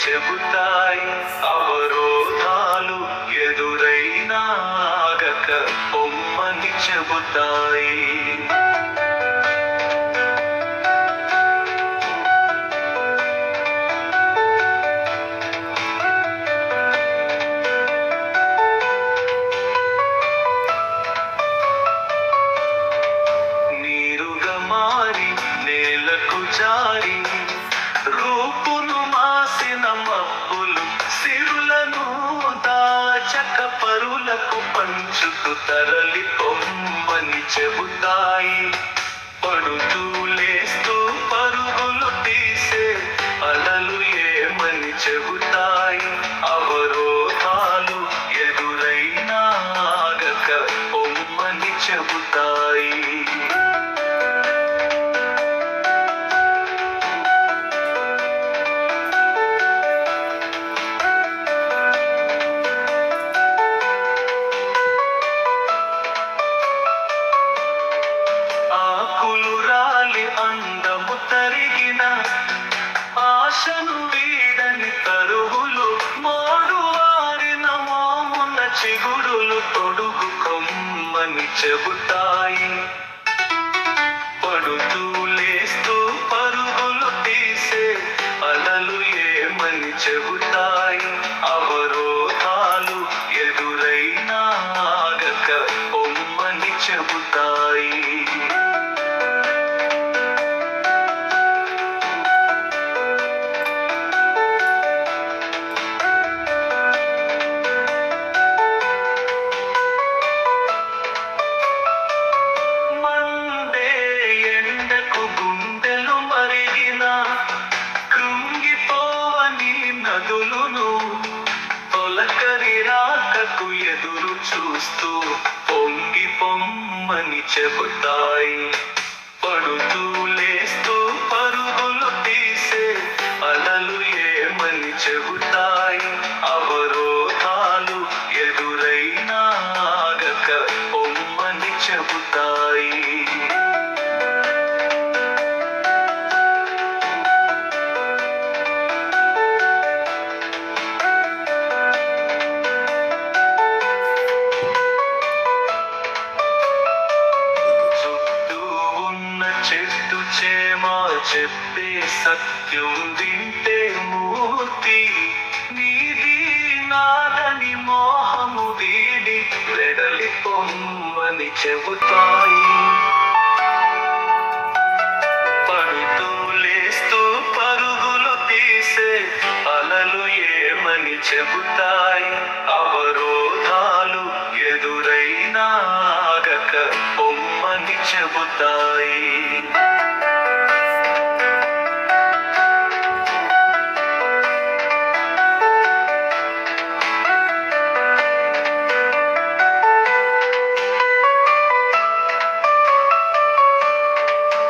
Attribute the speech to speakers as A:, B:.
A: చెబుతాయి అవరోధాలు ఎదురైనా ఎదురైనాగక బొమ్మని చెబుతాయి. పంచుకు తరలి పొమ్మని చెబుతాయి. పడుతూ ఆకులు రాలి అందము తరిగిన ఆశను వీడని తరుగులు మోడు వారిన మోమున చిగురులు తొడుగు కొమ్మని చెబుతాయి. పడుతూ లేస్తూ పరుగులు తీసే అలలు ఏమని చెబుతాయి? అవరోధాలు ఎదురైనా ఆగక పొమ్మని చెబుతాయి. చూస్తూ పొంగి పొమ్మని చెబుతాయి. పడుతూ లేస్తూ పరుగులు తీసే అలలు ఏమని చెబుతాయి? చేమ చెప్పే సత్యం వింటే మూర్తి. నీది నాదని మోహము వీడి వెడలి పొమ్మని చెబుతాయి. పడుతూ లేస్తూ పరుగులు తీసే అలలు ఏమని చెబుతాయి? అవరోధాలు ఎదురైనాగక పొమ్మని చెబుతాయి.